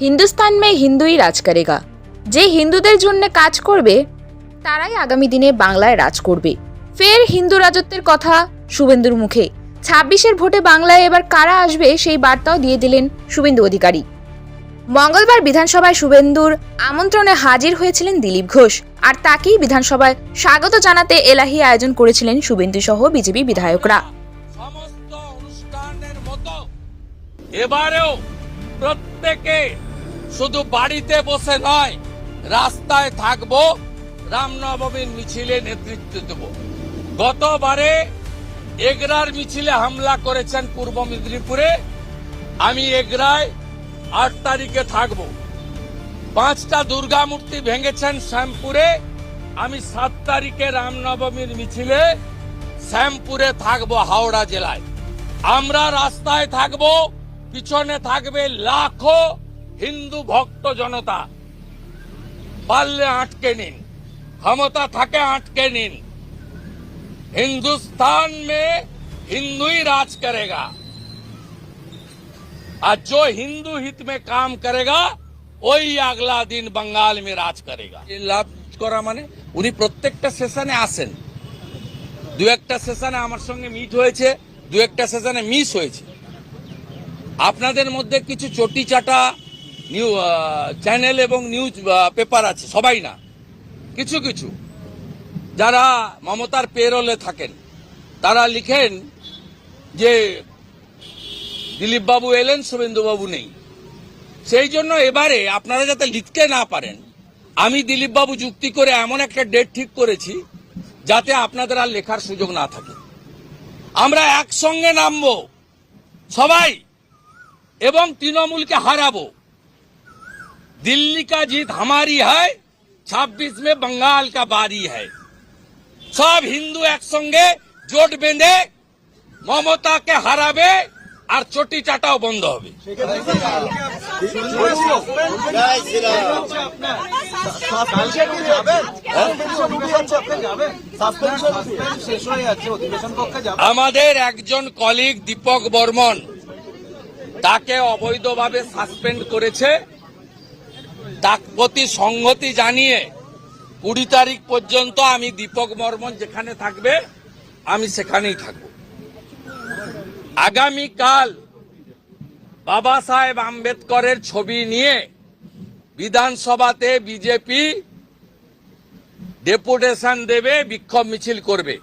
হিন্দুস্তান মে হিন্দুই রাজ করেগা। যে হিন্দুদের জন্য কাজ করবে, তারাই আগামী দিনে বাংলায় রাজ করবে। ফের হিন্দু রাজত্বের কথা শুভেন্দুর মুখে। ছাব্বিশের ভোটে বাংলায় এবার কারা আসবে সেই বার্তাও দিয়ে দিলেন শুভেন্দু অধিকারী। মঙ্গলবার বিধানসভায় শুভেন্দুর আমন্ত্রণে হাজির হয়েছিলেন দিলীপ ঘোষ। আর তাকেই বিধানসভায় স্বাগত জানাতে এলাহি আয়োজন করেছিলেন শুভেন্দু সহ বিজেপি বিধায়করা। এবারেও প্রত্যেকে শুধু বাড়িতে বসে নয়, রাস্তায় থাকব, রামনবমীর মিছিলে নেতৃত্ব দেব। গতবারে এগরার মিছিলে হামলা করেছেন পূর্ব মেদিনীপুরে। আমি এগরায় আট তারিখে থাকব। পাঁচটা দুর্গা মূর্তি ভেঙেছেন শ্যামপুরে। আমি সাত তারিখে রামনবমীর মিছিলে শ্যামপুরে থাকব হাওড়া জেলায়। আমরা রাস্তায় থাকব, পিছনে থাকবে লাখো হিন্দু ভক্ত জনতা পারলে আটকে নিন ক্ষমতা থাকে আটকে নিন हिंदुस्तान में हिंदू ही राज करेगा और जो हिंदू हित में काम करेगा वही अगला दिन बंगाल में राज करेगा ये লাভ করা মানে উনি প্রত্যেকটা সেশনে আসেন দু একটা সেশনে আমার সঙ্গে মিট হয়েছে দু একটা সেশনে মিস হয়েছে আপনাদের মধ্যে কিছু চটি চাটা নিউ চ্যানেল এবং নিউজ পেপার আছে, সবাই না। কিছু কিছু। যারা মমতার পেরোলে থাকেন, তারা লিখেন যে দিলীপ বাবু এলেন, শুভেন্দু বাবু নেই। সেই জন্য এবারে আপনারা যাতে লিখতে না পারেন, আমি দিলীপ বাবু যুক্তি করে এমন একটা ডেট ঠিক করেছি, যাতে আপনাদের আর লেখার সুযোগ না থাকে। আমরা একসঙ্গে নামবো, সবাই, এবং তৃণমূলকে হারাবো। दिल्ली का जीत हमारी है 26 में बंगाल का बारी है সব হিন্দু একসঙ্গে জোট বেঁধে মমতাকে হারাবে আর চটি চাটাও বন্ধ হবে আমাদের একজন কলিগ দীপক বর্মন তাকে অবৈধভাবে সাসপেন্ড করেছে প্রতি সংহতি জানিয়ে কুড়ি তারিখ পর্যন্ত আমি দীপক বর্মন যেখানে থাকবে, আমি সেখানেই থাকব। আগামীকাল বাবা সাহেব আম্বেদকরের ছবি নিয়ে বিধানসভাতে বিজেপি ডেপুটেশন দেবে, বিক্ষোভ মিছিল করবে।